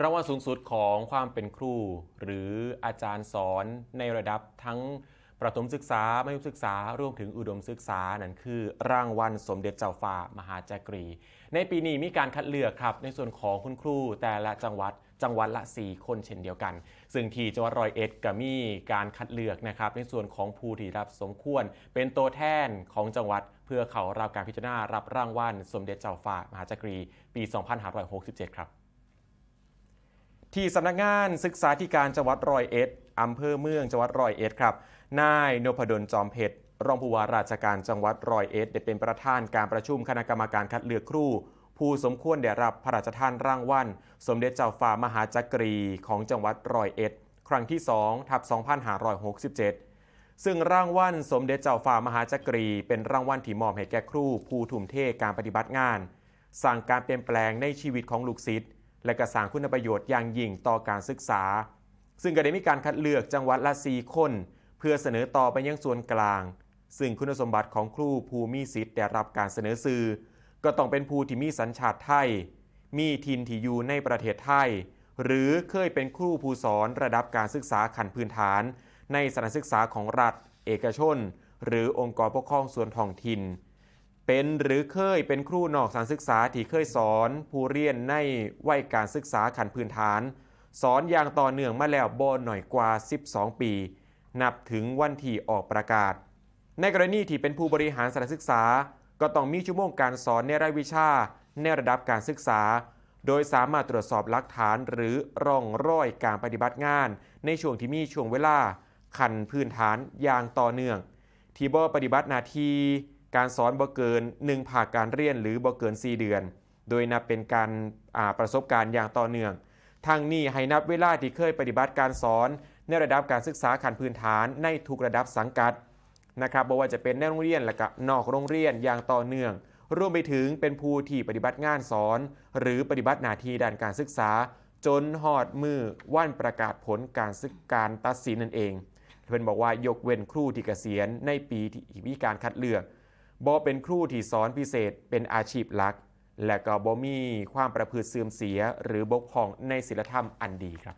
รางวัลสูงสุดของความเป็นครู หรืออาจารย์สอนในระดับทั้งประถมศึกษามัธยมศึกษารวมถึงอุดมศึกษานั่นคือ รางวัลสมเด็จเจ้าฟ้ามหาจักรี ในปีนี้มีการคัดเลือกครับ ในส่วนของคุณครูแต่ละจังหวัดจังหวัดละ 4 คนเช่นเดียวกัน ซึ่งที่จังหวัดร้อยเอ็ดก็มีการคัดเลือกนะครับ ในส่วนของผู้ที่รับสมควร เป็นตัวแทนของจังหวัด เพื่อเขารับการพิจารณารับรางวัลสมเด็จเจ้าฟ้ามหาจักรี ปี 2567 ครับ ที่สำนักงานศึกษาธิการจังหวัดร้อยเอ็ดอำเภอเมืองจังหวัดร้อยเอ็ดครับนายนพดลจอมเพชรรองผู้ว่าราชการจังหวัดร้อยเอ็ดได้เป็นประธานการประชุมคณะกรรมการคัดเลือกครูผู้สมควรได้รับพระราชทานรางวัลสมเด็จเจ้าฟ้ามหาจักรีของจังหวัดร้อยเอ็ดครั้งที่2ทับ2567 ซึ่งรางวัลสมเด็จเจ้าฟ้ามหาจักรี เป็นรางวัลที่มอบให้แก่ครูผู้ทุ่มเทการปฏิบัติงาน สร้างการเปลี่ยนแปลงในชีวิตของลูกศิษย์ และก็สร้างคุณประโยชน์อย่างยิ่งต่อการศึกษา ซึ่งก็ได้มีการคัดเลือกจังหวัดละ4คน เพื่อเสนอต่อไปยังส่วนกลาง ซึ่งคุณสมบัติของครูผู้มีสิทธิ์ได้รับการเสนอสื่อ ก็ต้องเป็นผู้ที่มีสัญชาติไทย มีทินที่อยู่ในประเทศไทย หรือเคยเป็นครูผู้สอนระดับการศึกษาขั้นพื้นฐาน ในสถานศึกษาของรัฐ เอกชน หรือองค์กรปกครองส่วนท้องถิ่น เป็นหรือเคยเป็นครูนอกสถานศึกษาที่เคยสอน ผู้เรียนในวัยการศึกษาขั้นพื้นฐาน สอนอย่างต่อเนื่องมาแล้วบ่หน่อยกว่า 12 ปี นับถึงวันที่ออกประกาศ ในกรณีที่เป็นผู้บริหารสถานศึกษา ก็ต้องมีชั่วโมงการสอนในรายวิชาในระดับการศึกษา โดยสามารถตรวจสอบหลักฐานหรือร่องรอยการปฏิบัติงาน ในช่วงที่มีช่วงเวลาขันพื้นฐานอย่างต่อเนื่อง ที่บ่ปฏิบัติหน้าที่ การสอนบ่เกิน1ภาคการเรียนหรือบ่เกิน 4 เดือน โดยนับเป็นการาประสบการณ์อย่างต่อเนื่องทางนี้ให้นับเวลาที่เคยปฏิบัติการสอน ในระดับการศึกษาขั้นพื้นฐานในทุกระดับสังกัดนะครับบ่ว่าจะเป็นในโรงเรียนและก็นอกโรงเรียนอย่างต่อเนื่องรวมไปถึงเป็นผู้ที่ปฏิบัติงานสอน หรือปฏิบัติหน้าที่ด้านการศึกษา จนหอดมือวันประกาศผลการศึกการตัดสินนั่นเองเพิ่นบอกว่ายกเว้นครูที่เกษียณในปีที่มีการคัดเลือก บ่เป็นครูที่สอนพิเศษเป็นอาชีพหลัก และก็บ่มีความประพฤติเสื่อมเสียหรือบกพร่องในศีลธรรมอันดีครับ